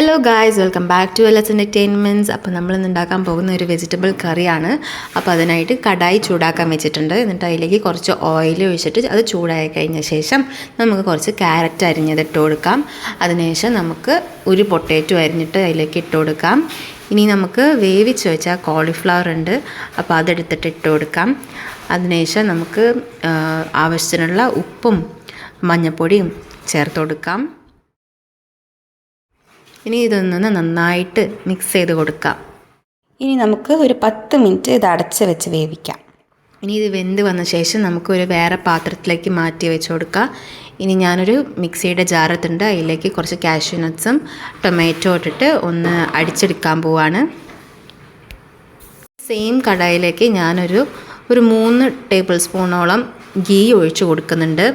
Hello guys welcome back to എലസ് entertainments അപ്പോൾ നമ്മൾ ഇന്ന് ഉണ്ടാക്കാൻ പോകുന്ന ഒരു വെജിറ്റബിൾ കറിയാണ്. അപ്പോൾ അതിനായിട്ട് കടായി ചൂടാക്കാൻ വെച്ചിട്ടുണ്ട്. എന്നിട്ട് അതിലേക്ക് കുറച്ച് ഓയിൽ ഒഴിച്ചിട്ട് അത് ചൂടായി കഴിഞ്ഞ ശേഷം നമുക്ക് കുറച്ച് ക്യാരറ്റ് അരിഞ്ഞത് ഇട്ട് കൊടുക്കാം. അതിനുശേഷം നമുക്ക് ഒരു പൊട്ടേറ്റോ അരിഞ്ഞിട്ട് അതിലേക്ക് ഇട്ട് കൊടുക്കാം. ഇനി നമുക്ക് വേവിച്ച് വെച്ച കോളിഫ്ലവർ ഉണ്ട്. അപ്പോൾ അതെടുത്തിട്ട് ഇട്ട് കൊടുക്കാം. അതിനുശേഷം നമുക്ക് ആവശ്യത്തിനുള്ള ഉപ്പും മഞ്ഞൾപ്പൊടിയും ചേർത്ത് കൊടുക്കാം. ഇനി ഇതൊന്ന് നന്നായിട്ട് മിക്സ് ചെയ്ത് കൊടുക്കാം. ഇനി നമുക്ക് ഒരു പത്ത് മിനിറ്റ് ഇത് അടച്ച് വെച്ച് വേവിക്കാം. ഇനി ഇത് വെന്ത് വന്ന ശേഷം നമുക്ക് ഒരു വേറെ പാത്രത്തിലേക്ക് മാറ്റി വെച്ച് കൊടുക്കാം. ഇനി ഞാനൊരു മിക്സിയുടെ ജാറത്തുണ്ട്. അതിലേക്ക് കുറച്ച് കാഷ്യൂ നട്ട്സും ടൊമാറ്റോ ഇട്ടിട്ട് ഒന്ന് അടിച്ചെടുക്കാൻ പോവാണ്. സെയിം കടായിലേക്ക് ഞാനൊരു ഒരു മൂന്ന് ടേബിൾ സ്പൂണോളം ഗീ ഒഴിച്ചു കൊടുക്കുന്നുണ്ട്.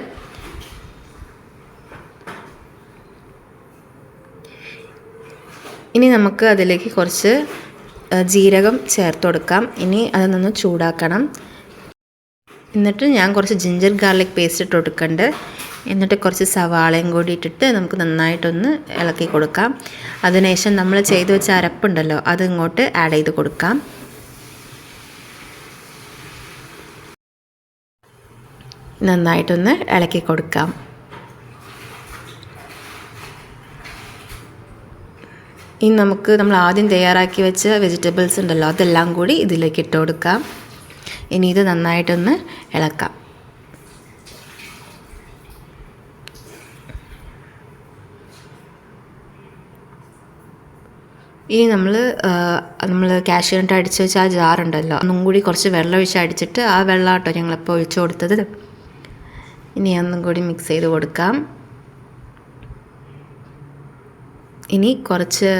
ഇനി നമുക്ക് അതിലേക്ക് കുറച്ച് ജീരകം ചേർത്ത് കൊടുക്കാം. ഇനി അതൊന്ന് ചൂടാക്കണം. എന്നിട്ട് ഞാൻ കുറച്ച് ജിഞ്ചർ ഗാർലിക് പേസ്റ്റ് ഇട്ട് കൊടുക്കുന്നുണ്ട് എന്നിട്ട് കുറച്ച് സവാളയും കൂടി ഇട്ടിട്ട് നമുക്ക് നന്നായിട്ടൊന്ന് ഇളക്കി കൊടുക്കാം. അതിനുശേഷം നമ്മൾ ചെയ്ത് വെച്ച അരപ്പുണ്ടല്ലോ അത് ഇങ്ങോട്ട് ആഡ് ചെയ്ത് കൊടുക്കാം. നന്നായിട്ടൊന്ന് ഇളക്കി കൊടുക്കാം. ഇനി നമുക്ക് നമ്മൾ ആദ്യം തയ്യാറാക്കി വെച്ച വെജിറ്റബിൾസ് ഉണ്ടല്ലോ അതെല്ലാം കൂടി ഇതിലേക്ക് ഇട്ട് കൊടുക്കാം. ഇനി ഇത് നന്നായിട്ടൊന്ന് ഇളക്കാം. ഇനി നമ്മൾ നമ്മൾ കാഷ്യൂനട്ട് അടിച്ച് വെച്ച ആ ജാറുണ്ടല്ലോ ഒന്നും കൂടി കുറച്ച് വെള്ളം ഒഴിച്ച് അടിച്ചിട്ട് ആ വെള്ളം കേട്ടോ ഞങ്ങളിപ്പോൾ ഒഴിച്ചു കൊടുത്തത്. ഇനി ഒന്നും കൂടി മിക്സ് ചെയ്ത് കൊടുക്കാം. ഇനി കുറച്ച്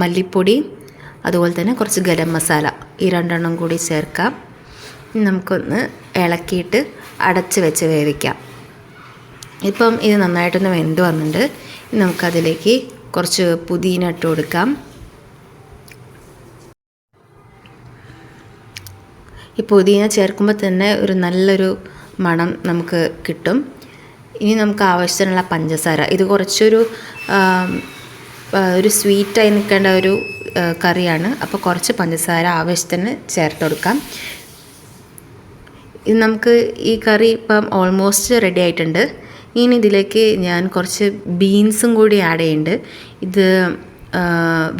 മല്ലിപ്പൊടി അതുപോലെ തന്നെ കുറച്ച് ഗരം മസാല ഈ രണ്ടെണ്ണം കൂടി ചേർക്കാം. നമുക്കൊന്ന് ഇളക്കിയിട്ട് അടച്ച് വെച്ച് വേവിക്കാം. ഇപ്പം ഇത് നന്നായിട്ടൊന്ന് വെന്ത് വന്നിട്ടുണ്ട്. നമുക്കതിലേക്ക് കുറച്ച് പുതിന ഇട്ട് കൊടുക്കാം. ഈ പുതിന ചേർക്കുമ്പോൾ തന്നെ ഒരു നല്ലൊരു മണം നമുക്ക് കിട്ടും. ഇനി നമുക്ക് ആവശ്യത്തിനുള്ള പഞ്ചസാര. ഇത് കുറച്ചൊരു ഒരു സ്വീറ്റായി നിൽക്കേണ്ട ഒരു കറിയാണ്. അപ്പോൾ കുറച്ച് പഞ്ചസാര ആവശ്യത്തിന് ചേർത്ത് കൊടുക്കാം. ഇത് നമുക്ക് ഈ കറി ഇപ്പം ഓൾമോസ്റ്റ് റെഡി ആയിട്ടുണ്ട്. ഇനി ഇതിലേക്ക് ഞാൻ കുറച്ച് ബീൻസും കൂടി ആഡ് ചെയ്യുന്നുണ്ട്. ഇത്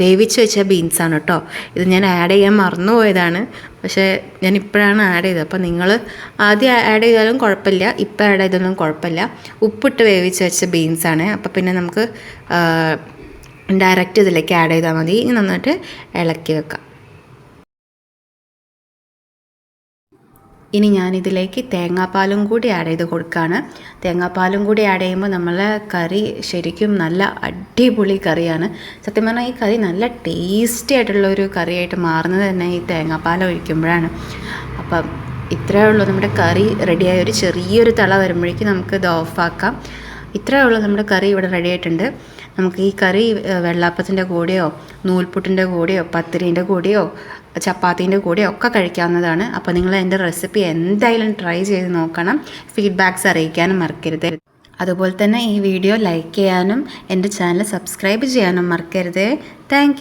വേവിച്ച് വെച്ച ബീൻസാണ് കേട്ടോ ഇത് ഞാൻ ആഡ് ചെയ്യാൻ മറന്നുപോയതാണ്. പക്ഷേ ഞാൻ ഇപ്പോഴാണ് ആഡ് ചെയ്തത്. അപ്പോൾ നിങ്ങൾ ആദ്യം ആഡ് ചെയ്താലും കുഴപ്പമില്ല. ഇപ്പോൾ ആഡ് ചെയ്താലും കുഴപ്പമില്ല. ഉപ്പിട്ട് വേവിച്ച് വെച്ച ബീൻസാണ് അപ്പോൾ പിന്നെ നമുക്ക് ഡയറക്റ്റ് ഇതിലേക്ക് ആഡ് ചെയ്താൽ മതി. ഇനി നന്നായിട്ട് ഇളക്കി വെക്കാം. ഇനി ഞാനിതിലേക്ക് തേങ്ങാപ്പാലും കൂടി ആഡ് ചെയ്ത് കൊടുക്കുകയാണ് തേങ്ങാപ്പാലും കൂടി ആഡ് ചെയ്യുമ്പോൾ നമ്മളെ കറി ശരിക്കും നല്ല അടിപൊളി കറിയാണ്. സത്യം പറഞ്ഞാൽ ഈ കറി നല്ല ടേസ്റ്റി ആയിട്ടുള്ള ഒരു കറിയായിട്ട് മാറുന്നത് തന്നെ ഈ തേങ്ങാപ്പാൽ ഒഴിക്കുമ്പോഴാണ്. അപ്പം ഇത്രയേ ഉള്ളൂ. നമ്മുടെ കറി റെഡിയായ ഒരു ചെറിയൊരു തള വരുമ്പോഴേക്കും നമുക്ക് ഇത് ഓഫാക്കാം ഇത്രയേ ഉള്ളൂ നമ്മുടെ കറി ഇവിടെ റെഡി ആയിട്ടുണ്ട്. നമുക്ക് ഈ കറി വെള്ളാപ്പത്തിന്റെ കൂടെയോ നൂൽപുട്ടിന്റെ കൂടെയോ പത്തിരീന്റെ കൂടെയോ ചപ്പാത്തീന്റെ കൂടെയോ ഒക്കെ കഴിക്കാവുന്നതാണ്. അപ്പോൾ നിങ്ങൾ എന്റെ റെസിപ്പി എന്തായാലും ട്രൈ ചെയ്ത് നോക്കണം. ഫീഡ്ബാക്ക്സ് അറിയിക്കാനും മറക്കരുത്. അതുപോലെ തന്നെ ഈ വീഡിയോ ലൈക്ക് ചെയ്യാനും എന്റെ ചാനൽ സബ്സ്ക്രൈബ് ചെയ്യാനും മറക്കരുത്. താങ്ക്